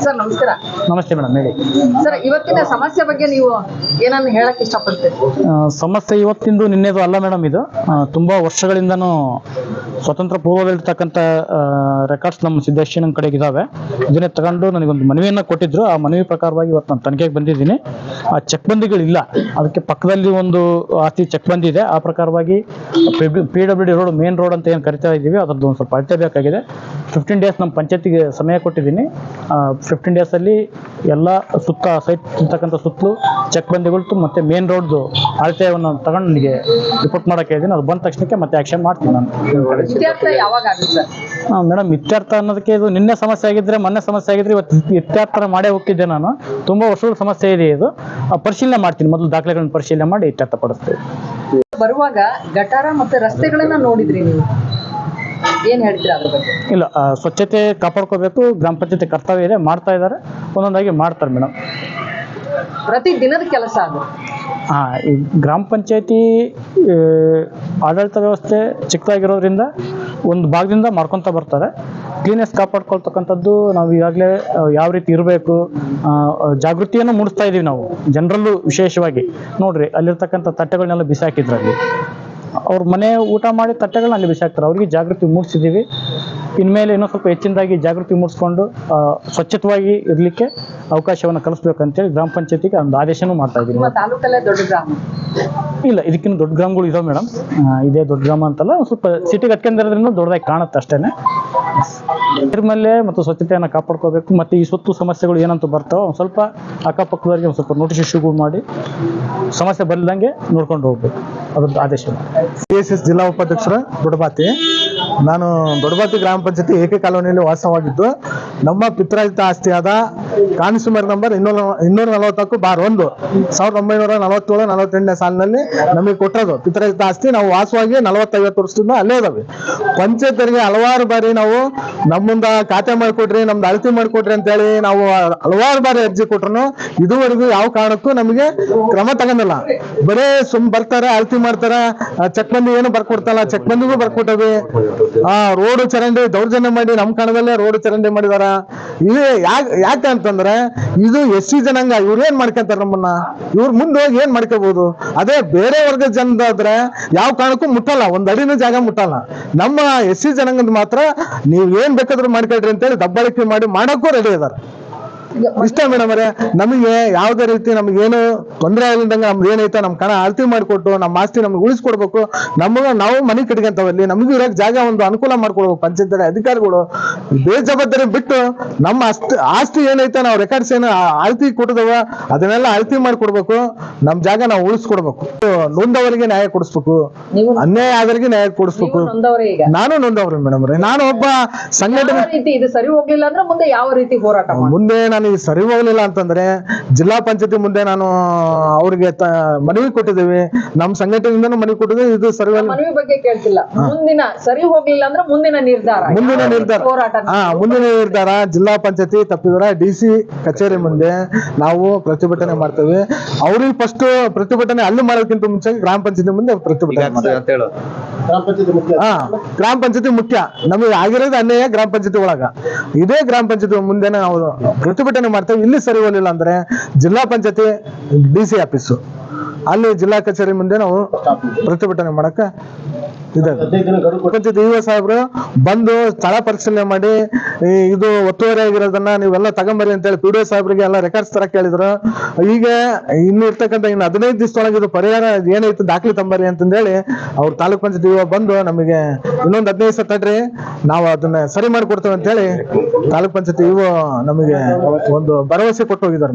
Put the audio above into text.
Sir ನಮಸ್ಕಾರ. ನಮಸ್ತೆ madam ಹೇಳಿ. ಸರ್ ಇವತ್ತಿನ ಸಮಸ್ಯೆ ಬಗ್ಗೆ ನೀವು ಏನನ್ನ ಹೇಳಕ್ ಇಷ್ಟಪಡ್ತೀರಿ? ಆ, ಸಮಸ್ಯೆ ಇವತ್ತಿಂದು ನಿನ್ನೆದು ಅಲ್ಲ ಮೇಡಮ್ ಇದು. ತುಂಬಾ ವರ್ಷಗಳಿಂದನೂ ಸ್ವತಂತ್ರ ಪೂರ್ವದಲ್ಲಿರ್ತಕ್ಕಂಥ ರೆಕಾರ್ಡ್ಸ್ ನಮ್ಮ ಸಿದ್ದೇಶನ ಕಡೆಗೆ ಇದಾವೆ. ಇದನ್ನೇ ತಗೊಂಡು ನನಗೊಂದು ಮನವಿಯನ್ನ ಕೊಟ್ಟಿದ್ರು. ಆ ಮನವಿ ಪ್ರಕಾರವಾಗಿ ಇವತ್ತು ನಾನು ತನಿಖೆಗೆ ಬಂದಿದ್ದೀನಿ. ಆ ಚೆಕ್ ಬಂದಿಗಳಿಲ್ಲ. ಅದಕ್ಕೆ ಪಕ್ಕದಲ್ಲಿ ಒಂದು ಆಸ್ತಿ ಚೆಕ್ ಬಂದಿದೆ. ಆ ಪ್ರಕಾರವಾಗಿ P W road main road ಅಂತ ಏನು ಕರಿತಾ ಇದ್ದೀವಿ ಅದ್ರದ್ದು ಒಂದು ಸ್ವಲ್ಪ ಅಳತೆ ಬೇಕಾಗಿದೆ ಫಿಫ್ಟೀನ್ ಡೇಸ್ ನಮ್ಮ ಪಂಚಾಯತಿಗೆ ಸಮಯ ಕೊಟ್ಟಿದ್ದೀನಿ. ಫಿಫ್ಟೀನ್ ಡೇಸಲ್ಲಿ ಎಲ್ಲ ಸುತ್ತ ಸೈಟ್ ಇರ್ತಕ್ಕಂಥ ಸುತ್ತಲೂ ಚೆಕ್ ಬಂದಿಗಳು ಮತ್ತೆ ಮೇನ್ ರೋಡ್ದು ಅಳತೆಯನ್ನು ತಗೊಂಡು ನನಗೆ ರಿಪೋರ್ಟ್ ಮಾಡಕ್ಕೆ ಇದ್ದೀನಿ. ಅದು ಬಂದ ತಕ್ಷಣಕ್ಕೆ ಮತ್ತೆ ಆ್ಯಕ್ಷನ್ ಮಾಡ್ತೀನಿ ನಾನು. ಮೇಡಮ್ ಇತ್ಯರ್ಥ ಅನ್ನೋದಕ್ಕೆ ಇದು ನಿನ್ನೆ ಸಮಸ್ಯೆ ಆಗಿದ್ರೆ ಮೊನ್ನೆ ಸಮಸ್ಯೆ ಆಗಿದ್ರೆ ಇವತ್ತು ಇತ್ಯರ್ಥ ಮಾಡೇ ಹೋಗಿದ್ದೆ ನಾನು. ತುಂಬ ವರ್ಷಗಳ ಸಮಸ್ಯೆ ಇದೆ ಇದು. ಪರಿಶೀಲನೆ ಮಾಡ್ತೀನಿ. ಮೊದಲು ದಾಖಲೆಗಳನ್ನ ಪರಿಶೀಲನೆ ಮಾಡಿ ಇತ್ಯರ್ಥ ಪಡಿಸ್ತೀವಿ. ಬರುವಾಗ ಗಟಾರ ಮತ್ತೆ ರಸ್ತೆಗಳನ್ನ ನೋಡಿದ್ರಿ ನೀವು? ಏನ್ ಹೇಳ್ತೀರಾ ಅದ್ರ ಬಗ್ಗೆ? ಇಲ್ಲ ಸ್ವಚ್ಛತೆ ಕಾಪಾಡ್ಕೋಬೇಕು ಗ್ರಾಮ ಪಂಚಾಯತಿ ಕರ್ತವ್ಯ ಇದೆ ಮಾಡ್ತಾ ಇದ್ದಾರೆ ಒಂದೊಂದಾಗಿ ಮಾಡ್ತಾರೆ ಮೇಡಮ್. ಪ್ರತಿ ದಿನದ ಕೆಲಸ ಅದು. ಹಾಂ, ಈ ಗ್ರಾಮ ಪಂಚಾಯತಿ ಆಡಳಿತ ವ್ಯವಸ್ಥೆ ಚಿಕ್ಕದಾಗಿರೋದ್ರಿಂದ ಒಂದು ಭಾಗದಿಂದ ಮಾಡ್ಕೊತ ಬರ್ತಾರೆ. ಕ್ಲೀನೆಸ್ ಕಾಪಾಡ್ಕೊಳ್ತಕ್ಕಂಥದ್ದು ನಾವು ಈಗಾಗಲೇ ಯಾವ ರೀತಿ ಇರಬೇಕು ಜಾಗೃತಿಯನ್ನು ಮೂಡಿಸ್ತಾ ಇದ್ದೀವಿ ನಾವು, ಜನರಲ್ಲೂ ವಿಶೇಷವಾಗಿ. ನೋಡ್ರಿ, ಅಲ್ಲಿರ್ತಕ್ಕಂಥ ತಟ್ಟೆಗಳನ್ನೆಲ್ಲ ಬಿಸಾಕಿದ್ರಲ್ಲಿ ಅವ್ರ ಮನೆ ಊಟ ಮಾಡಿ ತಟ್ಟೆಗಳನ್ನ ಅಲ್ಲಿ ಬಿಸಾಕ್ತಾರೆ, ಅವ್ರಿಗೆ ಜಾಗೃತಿ ಮೂಡಿಸಿದ್ದೀವಿ. ಇನ್ಮೇಲೆ ಇನ್ನೂ ಸ್ವಲ್ಪ ಹೆಚ್ಚಿನದಾಗಿ ಜಾಗೃತಿ ಮೂಡಿಸ್ಕೊಂಡು ಸ್ವಚ್ಛತವಾಗಿ ಇರಲಿಕ್ಕೆ ಅವಕಾಶವನ್ನು ಕಲಿಸ್ಬೇಕಂತೇಳಿ ಗ್ರಾಮ ಪಂಚಾಯತಿಗೆ ಒಂದು ಆದೇಶನೂ ಮಾಡ್ತಾ ಇದ್ದೀನಿ. ನಿಮ್ಮ ತಾಲೂಕಲ್ಲೇ ದೊಡ್ಡ ಗ್ರಾಮ? ಇಲ್ಲ ಇದಕ್ಕಿಂತ ದೊಡ್ಡ ಗ್ರಾಮಗಳು ಇದಾವೆ ಮೇಡಮ್. ಇದೇ ದೊಡ್ಡ ಗ್ರಾಮ ಅಂತಲ್ಲ ಸ್ವಲ್ಪ ಸಿಟಿಗೆ ಹತ್ಕೊಂಡಿರೋದ್ರಿಂದ ದೊಡ್ಡದಾಗಿ ಕಾಣುತ್ತೆ ಅಷ್ಟೇನೆ. ಮೇಲೆ ಮತ್ತು ಸ್ವಚ್ಛತೆಯನ್ನು ಕಾಪಾಡ್ಕೋಬೇಕು ಮತ್ತು ಈ ಸುತ್ತು ಸಮಸ್ಯೆಗಳು ಏನಂತ ಬರ್ತಾವೋ ಒಂದು ಸ್ವಲ್ಪ ಅಕ್ಕಪಕ್ಕದವರಿಗೆ ಒಂದು ಸ್ವಲ್ಪ ನೋಟಿಸ್ ಇಶ್ಯೂಗಳು ಮಾಡಿ ಸಮಸ್ಯೆ ಬರದಂಗೆ ನೋಡ್ಕೊಂಡು ಹೋಗ್ಬೇಕು. ಅದ್ರದ್ದು ಆದೇಶ. ಸಿ ಎಸ್ ಎಸ್ ಜಿಲ್ಲಾ ಉಪಾಧ್ಯಕ್ಷರ ದೊಡ್ಡಬಾತಿ ನಾನು ದೊಡ್ಡಬಾತಿ ಗ್ರಾಮ ಪಂಚಾಯತಿ ಏಕೆ ಕಾಲೋನಿಯಲ್ಲಿ ವಾಸವಾಗಿದ್ದು ನಮ್ಮ ಪಿತ್ರಾಜಿತ ಆಸ್ತಿಯಾದ ಕಾನ್ಸ್ಯೂಮರ್ ನಂಬರ್ ಇನ್ನೂರ ಇನ್ನೂರ ನಲವತ್ತಕ್ಕೂ ಬಾರ್ ಒಂದು. ಸಾವಿರದ ಒಂಬೈನೂರ ನಲವತ್ತೇಳು, ನಲವತ್ತೆಂಟನೇ ಸಾಲಿನಲ್ಲಿ ನಮಗೆ ಕೊಟ್ಟಿರೋದು. ಪಿತ್ರಾಜಿತ ಆಸ್ತಿ, ನಾವು ವಾಸವಾಗಿ ನಲವತ್ತೈವತ್ತು ವರ್ಷದಿಂದ ಅಲ್ಲೇ ಇದಾವೆ. ಪಂಚಾಯತರಿಗೆ ಹಲವಾರು ಬಾರಿ ನಾವು ನಮ್ಮಿಂದ ಖಾತೆ ಮಾಡಿಕೊಡ್ರಿ ನಮ್ದು ಅಳತಿ ಮಾಡಿಕೊಡ್ರಿ ಅಂತೇಳಿ ನಾವು ಹಲವಾರು ಬಾರಿ ಅರ್ಜಿ ಕೊಟ್ರು ಇದುವರೆಗೂ ಯಾವ ಕಾರಣಕ್ಕೂ ನಮಗೆ ಕ್ರಮ ತಗೊಂಡಿಲ್ಲ. ಬರೇ ಸುಮ್ ಬರ್ತಾರೆ, ಅಳತಿ ಮಾಡ್ತಾರೆ ಚೆಕ್ ಬಂದಿ ಏನು ಬರ್ಕೊಡ್ತಲ್ಲ ಚೆಕ್ ಬಂದಿಗೂ ಬರ್ಕೊಟ್ಟವಿ. ಆ ರೋಡ್ ಚರಂಡಿ ದೌರ್ಜನ್ಯ ಮಾಡಿ ನಮ್ಮ ಕಣದಲ್ಲೇ ರೋಡ್ ಚರಂಡಿ ಮಾಡಿದಾರ. ಇದು ಯಾಕೆ ಯಾಕೆ ಅಂತಂದ್ರೆ ಇದು ಎಸ್ ಸಿ ಜನಾಂಗ, ಇವ್ರು ಏನ್ ಮಾಡ್ಕೊಂತಾರ ನಮ್ಮನ್ನ? ಇವ್ರ ಮುಂದೆ ಹೋಗಿ ಏನ್ ಮಾಡ್ಕೋಬಹುದು ಅದೇ ಬೇರೆ ವರ್ಗದ ಜನದಾದ್ರೆ ಯಾವ ಕಾರಣಕ್ಕೂ ಮುಟ್ಟಲ್ಲ, ಒಂದ್ ಅಡಿನ ಜಾಗ ಮುಟ್ಟಲ್ಲ. ನಮ್ಮ ಎಸ್ ಸಿ ಜನಾಂಗದ ಮಾತ್ರ ನೀವ್ ಏನ್ ಬೇಕಾದ್ರೂ ಮಾಡ್ಕೊಳ್ರಿ ಅಂತೇಳಿ ದಬ್ಬಾಳಿಕೆ ಮಾಡಿ ಮಾಡಕ್ಕೂ ರೆಡಿ ಇದಾರೆ. ಇಷ್ಟ ಮೇಡಮ್ ಅವರೇ. ನಮಗೆ ಯಾವುದೇ ರೀತಿ ನಮಗೇನು ತೊಂದರೆ ಆಗಲಿದ್ದಂಗೆ ನಮ್ದು ಏನೈತೆ ನಮ್ಮ ಕಣ ಅಳತಿ ಮಾಡಿಕೊಟ್ಟು ನಮ್ಮ ಆಸ್ತಿ ನಮ್ಗೆ ಉಳಿಸ್ಕೊಡ್ಬೇಕು. ನಮಗ ನಾವು ಮನೆ ಕಟ್ಕೊಂತವಲ್ಲಿ ನಮಗೂ ಇರೋಕೆ ಜಾಗ ಒಂದು ಅನುಕೂಲ ಮಾಡ್ಕೊಡ್ಬೇಕು ಪಂಚಾಯತ್ ಅಧಿಕಾರಿಗಳು. ಬೇಜವಾಬ್ದಾರಿ ಬಿಟ್ಟು ನಮ್ಮ ಆಸ್ತಿ ಆಸ್ತಿ ಏನೈತೆ ನಾವು ರೆಕಾರ್ಡ್ಸ್ ಏನು ಅಳತಿ ಕೊಟ್ಟದವ ಅದನ್ನೆಲ್ಲ ಅಳತಿ ಮಾಡ್ಕೊಡ್ಬೇಕು. ನಮ್ಮ ಜಾಗ ನಾವು ಉಳಿಸ್ಕೊಡ್ಬೇಕು. ನೊಂದವರಿಗೆ ನ್ಯಾಯ ಕೊಡಿಸ್ಬೇಕು. ಅನ್ಯಾಯ ಆದವರಿಗೆ ನ್ಯಾಯ ಕೊಡಿಸ್ಬೇಕು. ನಾನು ನೊಂದವ್ರಿ ಮೇಡಮ್ ರೀ ನಾನು ಒಬ್ಬ ಸಂಘಟನೆ ಮುಂದೆ ಯಾವ ರೀತಿ ಹೋರಾಟ ಮುಂದೆ ನಾನು ಈ ಸರಿ ಹೋಗ್ಲಿಲ್ಲ ಅಂತಂದ್ರೆ ಜಿಲ್ಲಾ ಪಂಚಾಯತಿ ಮುಂದೆ ನಾನು ಅವ್ರಿಗೆ ತ- ಮನವಿ ಕೊಟ್ಟಿದ್ದೀವಿ. ನಮ್ಮ ಸಂಘಟನೆಯಿಂದ ಮನವಿ ಕೊಟ್ಟಿದ್ದೀವಿ. ಇದು ಸರಿ ಮನವಿ ಬಗ್ಗೆ ಕೇಳ್ತಿಲ್ಲ. ಮುಂದಿನ ಸರಿ ಹೋಗ್ಲಿಲ್ಲ ಅಂದ್ರೆ ಮುಂದಿನ ನಿರ್ಧಾರ ಮುಂದಿನ ನಿರ್ಧಾರ. ಹೋರಾಟ ಹಾ ಮುಂದಿನ ನಿರ್ಧಾರ ಜಿಲ್ಲಾ ಪಂಚಾಯತಿ ತಪ್ಪಿದ್ರ ಡಿ ಸಿ ಕಚೇರಿ ಮುಂದೆ ನಾವು ಪ್ರತಿಭಟನೆ ಮಾಡ್ತೇವೆ. ಅವ್ರಿಗೆ ಫಸ್ಟ್ ಪ್ರತಿಭಟನೆ ಅಲ್ಲಿ ಮಾಡೋದಕ್ಕಿಂತ ಮುಂಚೆ ಗ್ರಾಮ ಪಂಚಾಯತಿ ಮುಂದೆ ಪ್ರತಿಭಟನೆ ಮಾಡ್ತೇವೆ. ಹಾ ಗ್ರಾಮ ಪಂಚಾಯತಿ ಮುಖ್ಯ. ನಮಗೆ ಆಗಿರೋದು ಅನ್ಯಾಯ ಗ್ರಾಮ ಪಂಚಾಯತಿ ಒಳಗ. ಇದೇ ಗ್ರಾಮ ಪಂಚಾಯತಿ ಮುಂದೆ ನಾವು ಪ್ರತಿಭಟನೆ ಮಾಡ್ತೇವೆ. ಇಲ್ಲಿ ಸರಿ ಹೋಗ್ಲಿಲ್ಲ ಅಂದ್ರೆ ಜಿಲ್ಲಾ ಪಂಚಾಯತಿ ಡಿ ಸಿ ಆಫೀಸು. ಅಲ್ಲಿ ಜಿಲ್ಲಾ ಕಚೇರಿ ಮುಂದೆ ನಾವು ಪ್ರತಿಭಟನೆ ಮಾಡಕ ಇದೆ ಪಂಚಾಯತ್ ಇಒ ಸಾಹೇಬ್ರು ಬಂದು ಸ್ಥಳ ಪರಿಶೀಲನೆ ಮಾಡಿ ಇದು ಒತ್ತುವರಿ ಆಗಿರೋದನ್ನ ನೀವೆಲ್ಲ ತಗೊಂಬರಿ ಅಂತೇಳಿ ಪಿ ಡಿ ಒ ಸಾಹೇಬ್ರಿಗೆ ಎಲ್ಲ ರೆಕಾರ್ಡ್ಸ್ ತರ ಕೇಳಿದ್ರು ಈಗ ಇನ್ನು ಇರ್ತಕ್ಕಂಥ ಇನ್ನು ಹದಿನೈದು ದಿವಸದೊಳಗೆ ಇದು ಪರಿಹಾರ ಏನೈತೆ ದಾಖಲೆ ತಂಬರಿ ಅಂತಂದೇಳಿ ಅವ್ರ ತಾಲೂಕ್ ಪಂಚಾಯತ್ ಇವ ಬಂದು ನಮಗೆ ಇನ್ನೊಂದು ಹದಿನೈದು ದಿವಸ ತಡ್ರಿ ನಾವು ಅದನ್ನ ಸರಿ ಮಾಡಿಕೊಡ್ತೇವೆ ಅಂತೇಳಿ ತಾಲೂಕ್ ಪಂಚಾಯತ್ ಇವು ನಮಗೆ ಒಂದು ಭರವಸೆ ಕೊಟ್ಟು ಹೋಗಿದ್ದಾರೆ.